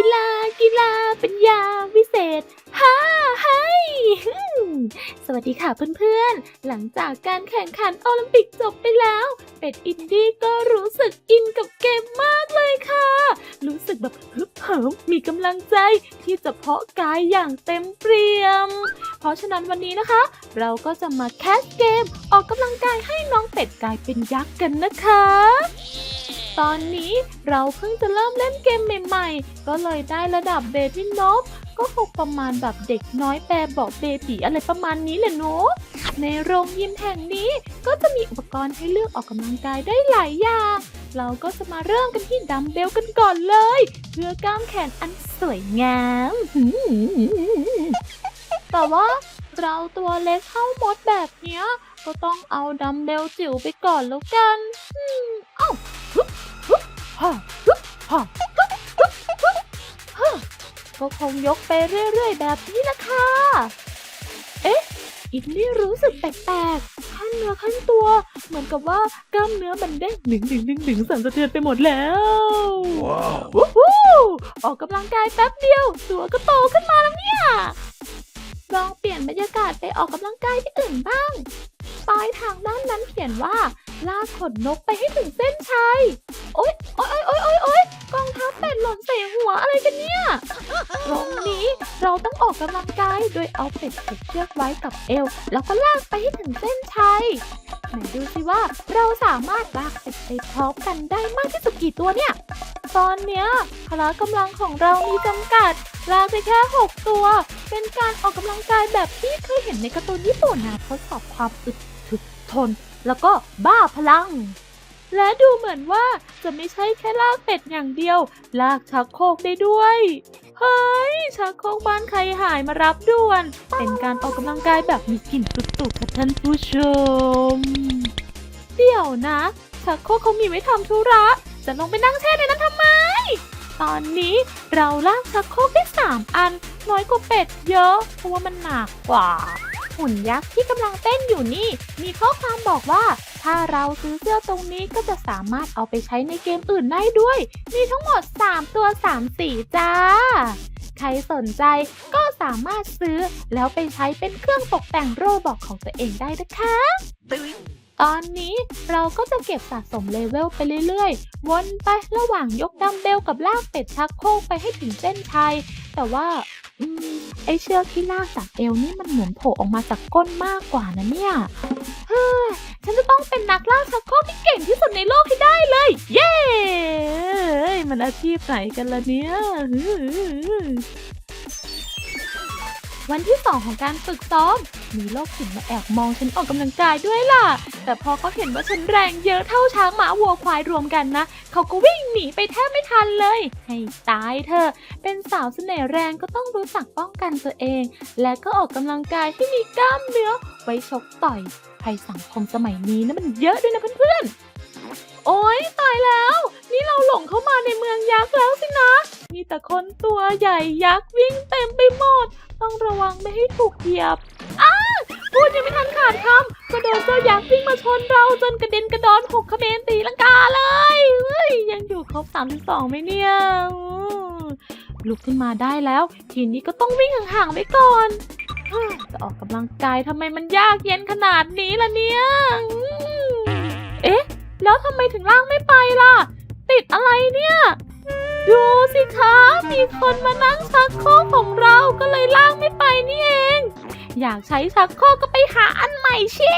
กีฬากีฬาเป็นยาวิเศษฮ่าไฮฮึ่มสวัสดีค่ะเพื่อนๆ หลังจากการแข่งขันโอลิมปิกจบไปแล้ว เป็ดอินดี้ก็รู้สึกอินกับเกมมากเลยค่ะ รู้สึกแบบฮึบเหิมมีกำลังใจที่จะเพาะกายอย่างเต็มเปี่ยม เพราะฉะนั้นวันนี้นะคะ เราก็จะมาแคสเกมออกกำลังกายให้น้องเป็ดกลายเป็นยักษ์กันนะคะ ตอนนี้เราเพิ่งจะเริ่มเล่นเกมใหม่ๆ ก็เลยได้ระดับเบบี้นบก็คงประมาณแบบเด็กน้อยแปรบอกเบบีอะไรประมาณนี้แหละเนาะในโรงยิมแห่งนี้ก็จะมีอุปกรณ์ให้เลือกออกกำลังกายได้หลายอย่าง เราก็จะมาเริ่มกันที่ดัมเบลกันก่อนเลย เพื่อกล้ามแขนอันสวยงาม แต่ว่าเราตัวเล็กเท่ามดแบบเนี้ย ก็ต้องเอาดัมเบลจิ๋วไปก่อนแล้วกันอ้าฮึบ ฮ่าฮึบฮ่าฮึบฮึบฮึบฮ่าก็คงยกไปเรื่อยๆแบบนี้ละค่ะ เอ๊ะ อินนี่รู้สึกแปลกๆขั้นเนื้อขั้นตัว เหมือนกับว่ากล้ามเนื้อมันเด้งดึงดึงดึงดึงสั่นสะเทือนไปหมดแล้ว Wow. วู้ฮู้ออกกำลังกายแป๊บเดียว ตัวก็โตขึ้นมาแล้วเนี่ยลองเปลี่ยนบรรยากาศไปออกกำลังกายที่อื่นบ้างปลายทางด้านนั้นเขียนว่า ลากขนนกไปให้ถึงเส้นชัย โอ๊ยโอ๊ยโอ๊ยโอ๊ยโอ๊ยกองทัพเป็ดหล่นใส่หัวอะไรกันเนี่ยตรงนี้เราต้องออกกำลังกายโดยเอาเป็ดผูกเชือกไว้กับเอว แล้วก็ลากไปให้ถึงเส้นชัยไหนดูสิว่าเราสามารถลากเป็ดไปพร้อมกันได้มากที่สุดกี่ตัวเนี่ย ตอนเนี้ยพละกำลังของเรามีจำกัด ลากไปแค่ 6 ตัว เป็นการออกกำลังกายแบบที่เคยเห็นในการ์ตูนญี่ปุ่นนะทดสอบความอึดถึกทน แล้วก็บ้าพลัง และดูเหมือนว่าจะไม่ใช่แค่ลากเป็ดอย่างเดียว ลากชักโครกได้ด้วย เฮ้ย ชักโครกบ้านใครหายมารับด่วน เป็นการออกกำลังกายแบบมีกลิ่นตุกๆค่ะท่านผู้ชม เดี๋ยวนะ ชักโครกเขามีไว้ทำธุระ จะลงไปนั่งแช่ในนั้นทำไมตอนนี้เราลากชักโครกได้สามอันน้อยกว่าเป็ดเยอะเพราะว่ามันหนักกว่า หุ่นยักษ์ที่กำลังเต้นอยู่นี่ มีข้อความบอกว่า ถ้าเราซื้อเสื้อตรงนี้ก็จะสามารถเอาไปใช้ในเกมอื่นได้ด้วย มีทั้งหมด 3 ตัว 3 สีจ้า ใครสนใจก็สามารถซื้อแล้วไปใช้เป็นเครื่องตกแต่งโรบอกของตัวเองได้นะคะ ตอนนี้เราก็จะเก็บสะสมเลเวลไปเรื่อยๆ วนไประหว่างยกดัมเบลกับลากเป็ดชักโครกไปให้ถึงเส้นชัย แต่ว่าอืมไอเชือกที่ลากจากเอวนี่มันเหมือนโผล่ออกมาจากก้นมากกว่านะเนี่ย เฮ้ย ฉันจะต้องเป็นนักลากชักโครกที่เก่งที่สุดในโลกให้ได้เลย เย้ มันอาชีพไหนกันล่ะเนี่ยวันที่สองของการฝึกซ้อม มีโลกจิตมาแอบมองฉันออกกำลังกายด้วยล่ะ แต่พอเขาเห็นว่าฉันแรงเยอะเท่าช้างหมาวัวควายรวมกันนะ เขาก็วิ่งหนีไปแทบไม่ทันเลย ให้ตายเธอ เป็นสาวเสน่ห์แรงก็ต้องรู้จักป้องกันตัวเอง และก็ออกกำลังกายที่มีกล้ามเนื้อไว้ชกต่อยภัยสังคมสมัยนี้นะมันเยอะด้วยนะเพื่อนๆ โอ๊ยตายแล้ว นี่เราหลงเข้ามาในเมืองยักษ์แล้วสินะ มีแต่คนตัวใหญ่ยักษ์วิ่งเต็มไปหมด ต้องระวังไม่ให้ถูกเหยียบอ้าพูดยังไม่ทันขาดคำก็โดนเจ้ายักษ์วิ่งมาชนเราจนกระเด็นกระดอนหกเขมรตีลังกาเลยเฮ้ยยังอยู่ครบ32ไหมเนี่ยลุกขึ้นมาได้แล้ว ทีนี้ก็ต้องวิ่งห่างๆไว้ก่อนจะออกกำลังกายทำไมมันยากเย็นขนาดนี้ล่ะเนี่ย แล้วทำไมถึงล่างไม่ไปล่ะ ติดอะไรเนี่ย ดูสิคะ มีคนมานั่งชักโครกของเราก็เลยล่างไม่ไปนี่เอง อยากใช้ชักโครกก็ไปหาอันใหม่เช่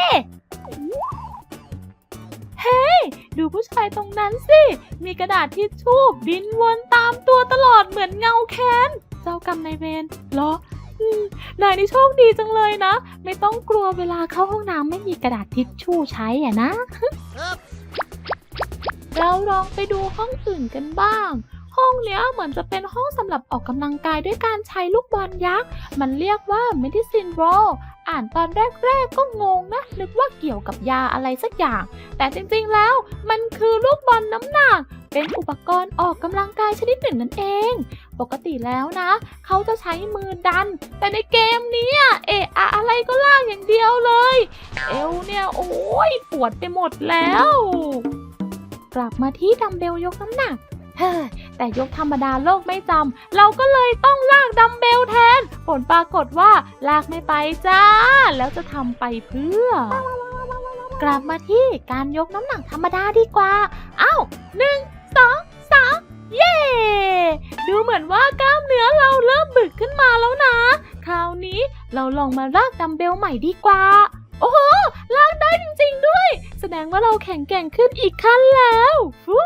เฮ้ยดูผู้ชายตรงนั้นสิ มีกระดาษทิชชู่บินวนตามตัวตลอดเหมือนเงาแค้น เจ้ากรรมนายเวรเหรอนายนี่โชคดีจังเลยนะ ไม่ต้องกลัวเวลาเข้าห้องน้ำไม่มีกระดาษทิชชู่ใช้อะนะ เราลองไปดูห้องอื่นกันบ้าง ห้องเนี้ยเหมือนจะเป็นห้องสำหรับออกกำลังกายด้วยการใช้ลูกบอลยักษ์ มันเรียกว่า medicine ball อ่านตอนแรกๆก็งงนะ นึกว่าเกี่ยวกับยาอะไรสักอย่าง แต่จริงๆแล้วมันคือลูกบอลน้ำหนักเป็นอุปกรณ์ออกกำลังกายชนิดหนึ่งนั่นเอง ปกติแล้วนะ เขาจะใช้มือดัน แต่ในเกมนี้เอะอะอะไรก็ลากอย่างเดียวเลย เอวเนี่ย โอ้ยปวดไปหมดแล้ว กลับมาที่ดัมเบลยกน้ำหนัก เฮ้แต่ยกธรรมดาโลกไม่จำ เราก็เลยต้องลากดัมเบลแทน ผลปรากฏว่าลากไม่ไปจ้า แล้วจะทำไปเพื่อ กลับมาที่การยกน้ำหนักธรรมดาดีกว่า เอ้าหนึ่งสองสามเย้ดูเหมือนว่ากล้ามเนื้อเราเริ่มบึกขึ้นมาแล้วนะ คราวนี้เราลองมาลากดัมเบลใหม่ดีกว่า โอ้โห ลากได้จริงๆด้วย แสดงว่าเราแข็งแกร่งขึ้นอีกขั้นแล้วฟู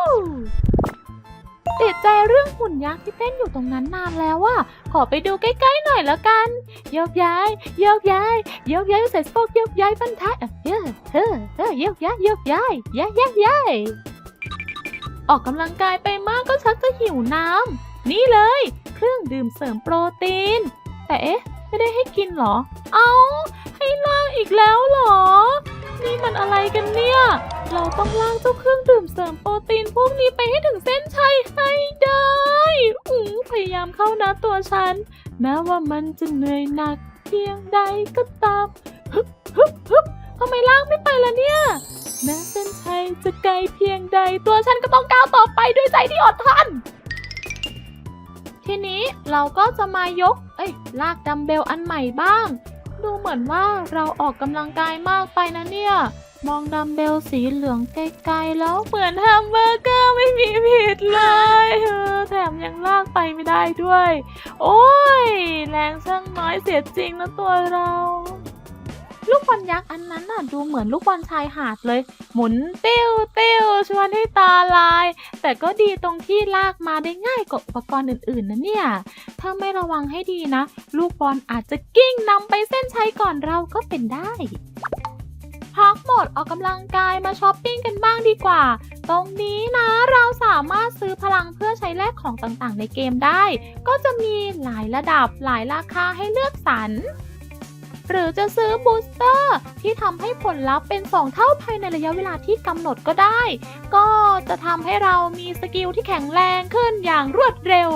ติดใจเรื่องหุ่นยักษ์ที่เต้นอยู่ตรงนั้นนานแล้วว่าขอไปดูใกล้ๆหน่อยแล้วกันโยกย้ายโยกย้ายโยกย้ายใส่สปอกโยกย้ายฟันท้ายเออเออเออเออโยกย้ายโยกย้ายย้ายย้ายย้ายออกกำลังกายไปมากก็ชักจะหิวน้ำนี่เลย เครื่องดื่มเสริมโปรตีน แต่เอ๊ะ ไม่ได้ให้กินเหรอ เอา ให้ลากอีกแล้วหรอ นี่มันอะไรกันเนี่ย เราต้องล่ากเจ้าเครื่องดื่มเสริมโปรตีนพวกนี้ไปให้ถึงเส้นชัยให้ได้อืพยายามเข้านะตัวฉัน แม้ว่ามันจะเหนื่อยหนักเพียงใดก็ตามฮึบฮึบฮึบทำไมล่ากไม่ไปล่ะเนี่ย แม้เส้นชัยจะไกลเพียงใด ตัวฉันก็ต้องก้าวต่อไปด้วยใจที่อดทนทีนี้เราก็จะมายก เอ้ย ลากดัมเบลอันใหม่บ้าง ดูเหมือนว่าเราออกกำลังกายมากไปนะเนี่ย มองดัมเบลสีเหลืองไกลๆแล้วเหมือนแฮมเบอร์เกอร์ไม่มีผิดเลยเออแถมยังลากไปไม่ได้ด้วย โอ้ย แรงช่างน้อยเสียจริงนะตัวเรา ลูกบอลยักษ์อันนั้นน่ะดูเหมือนลูกบอลชายหาดเลย หมุนติ้วติ้วชวนให้ตาลาย แต่ก็ดีตรงที่ลากมาได้ง่ายกว่าอุปกรณ์อื่นๆนะเนี่ย ถ้าไม่ระวังให้ดีนะ ลูกบอลอาจจะกิ้งนำไปเส้นชัยก่อนเราก็เป็นได้พักหมดออกกำลังกายมาช้อปปิ้งกันบ้างดีกว่า ตรงนี้นะเราสามารถซื้อพลังเพื่อใช้แลกของต่างๆ ในเกมได้ ก็จะมีหลายระดับหลายราคาให้เลือกสรร หรือจะซื้อบูสเตอร์ที่ทำให้ผลลัพธ์เป็น 2 เท่าภายในระยะเวลาที่กำหนดก็ได้ ก็จะทำให้เรามีสกิลที่แข็งแรงขึ้นอย่างรวดเร็ว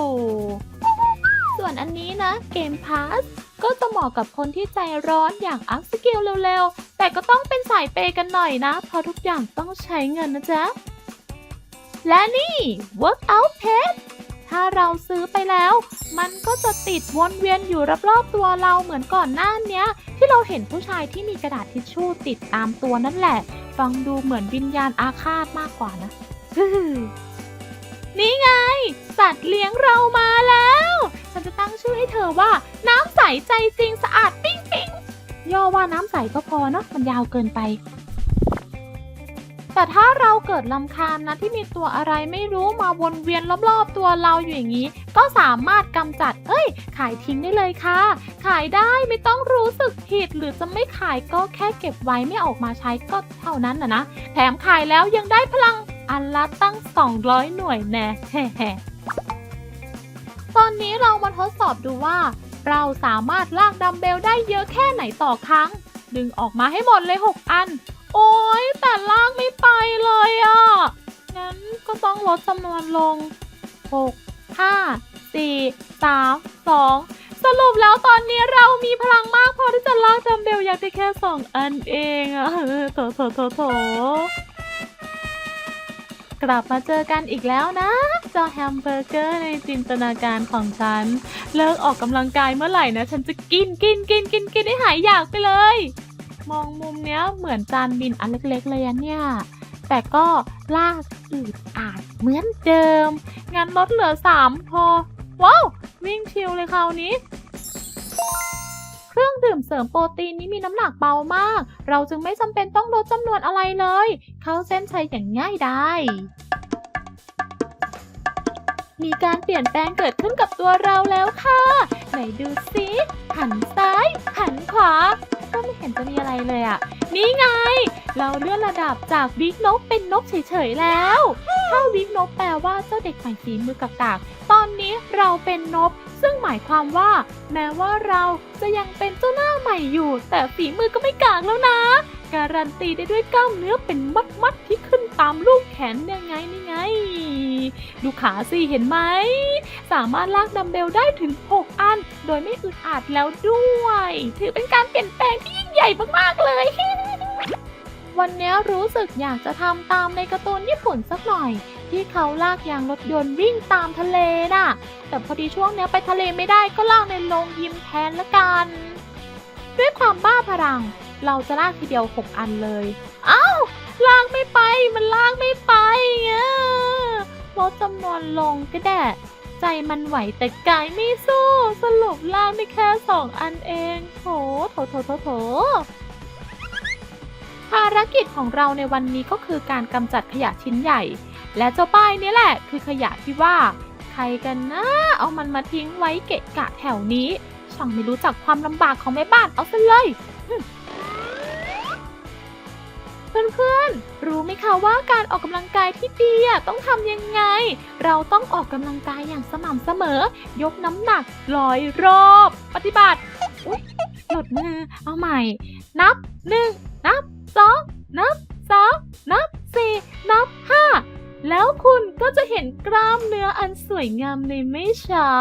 ส่วนอันนี้นะเกมพาสก็จะเหมาะกับคนที่ใจร้อนอยากอัพสกิลเร็วๆ แต่ก็ต้องเป็นสายเปย์กันหน่อยนะ เพราะทุกอย่างต้องใช้เงินนะจ๊ะ และนี่ Workout Pet ถ้าเราซื้อไปแล้ว มันก็จะติดวนเวียนอยู่รอบๆตัวเราเหมือนก่อนหน้านี้ที่เราเห็นผู้ชายที่มีกระดาษทิชชู่ติดตามตัวนั่นแหละ ฟังดูเหมือนวิญญาณอาฆาตมากกว่านะนี่ไง สัตว์เลี้ยงเรามาแล้ว ฉันจะตั้งชื่อให้เธอว่า น้ำใสใจจริงสะอาดปิ้งปิ้งย่อว่าน้ำใสก็พอเนอะมันยาวเกินไป แต่ถ้าเราเกิดลำคาญนะที่มีตัวอะไรไม่รู้มาวนเวียนรอบๆตัวเราอยู่อย่างนี้ ก็สามารถกำจัด เอ้ย ขายทิ้งได้เลยค่ะ ขายได้ไม่ต้องรู้สึกผิด หรือจะไม่ขายก็แค่เก็บไว้ไม่ออกมาใช้ก็เท่านั้นนะนะ แถมขายแล้วยังได้พลังอันละตั้ง 200 หน่วยแน่แฮ่ตอนนี้เรามาทดสอบดูว่า เราสามารถลากดัมเบลได้เยอะแค่ไหนต่อครั้ง ดึงออกมาให้หมดเลย 6 อัน โอ้ยแต่ลากไม่ไปเลยอะ่ะ งั้นก็ต้องลดจำนวนลง 6 5 4 3 2 สรุปแล้วตอนนี้เรามีพลังมากพอที่จะลากดัมเบลยักษ์ได้แค่ 2 อันเองอะโถโถโถโถกลับมาเจอกันอีกแล้วนะเจ้าแฮมเบอร์เกอร์ในจินตนาการของฉัน เลิกออกกำลังกายเมื่อไหร่นะ ฉันจะกินกินกินกินกินให้หายอยากไปเลย มองมุมเนี้ยเหมือนจานบินอันเล็กๆเลยอะเนี่ย แต่ก็ลากอืดอาดเหมือนเดิม งั้นลดเหลือ 3 พอ ว้าว วิ่งชิลเลยคราวนี้ เครื่องดื่มเสริมโปรตีนนี้มีน้ำหนักเบามาก เราจึงไม่จำเป็นต้องลดจำนวนอะไรเลย เข้าเส้นชัยอย่างง่ายได้ มีการเปลี่ยนแปลงเกิดขึ้นกับตัวเราแล้วค่ะ ไหนดูซิหันซ้ายหันขวา ก็ไม่เห็นจะมีอะไรเลยอะ่ะนี่ไง เราเลื่อนระดับจากบิ๊กนกเป็นนกเฉยๆแล้ว ถ้าบิ๊กนกแปลว่าเจ้าเด็กใหม่ฝีมือกากๆตอนนี้เราเป็นนก ซึ่งหมายความว่า แม้ว่าเราจะยังเป็นเจ้าหน้าใหม่อยู่ แต่ฝีมือก็ไม่กากแล้วนะ การันตีได้ด้วยกล้ามเนื้อเป็นมัดๆที่ขึ้น ตามลูกแขนเนี่ยไงนี่ไง ดูขาสิเห็นไหม สามารถลากดัมเบลได้ถึง 6 อัน โดยไม่อึดอัดแล้วด้วย ถือเป็นการเปลี่ยนแปลงที่ยิ่งใหญ่มากๆเลย วันนี้รู้สึกอยากจะทำตามในการ์ตูนญี่ปุ่นสักหน่อย ที่เขาลากยางรถยนต์วิ่งตามทะเลน่ะ แต่พอดีช่วงนี้ไปทะเลไม่ได้ก็ลากในโรงยิมแทนละกัน ด้วยความบ้าพลัง เราจะลากทีเดียว 6 อันเลย ลากไม่ไป มันลากไม่ไปอะลดจำนวนลงก็แดดใจมันไหวแต่กายไม่สู้ สรุปลากได้แค่สองอันเองโถโถโถโถโถภารกิจของเราในวันนี้ก็คือการกำจัดขยะชิ้นใหญ่ และเจ้าป้ายนี้แหละคือขยะที่ว่า ใครกันนะ เอามันมาทิ้งไว้เกะกะแถวนี้ ช่างไม่รู้จักความลำบากของแม่บ้านเอาซะเลย เพื่อนๆ รู้ไหมคะว่าการออกกำลังกายที่ดีอะต้องทำยังไง เราต้องออกกำลังกายอย่างสม่ำเสมอ ยกน้ำหนักร้อยรอบ ปฏิบัติหลุดมือ เอาใหม่ นับหนึ่งนับสองนับสามนับสี่นับห้าแล้วคุณก็จะเห็นกล้ามเนื้ออันสวยงามในไม่ช้า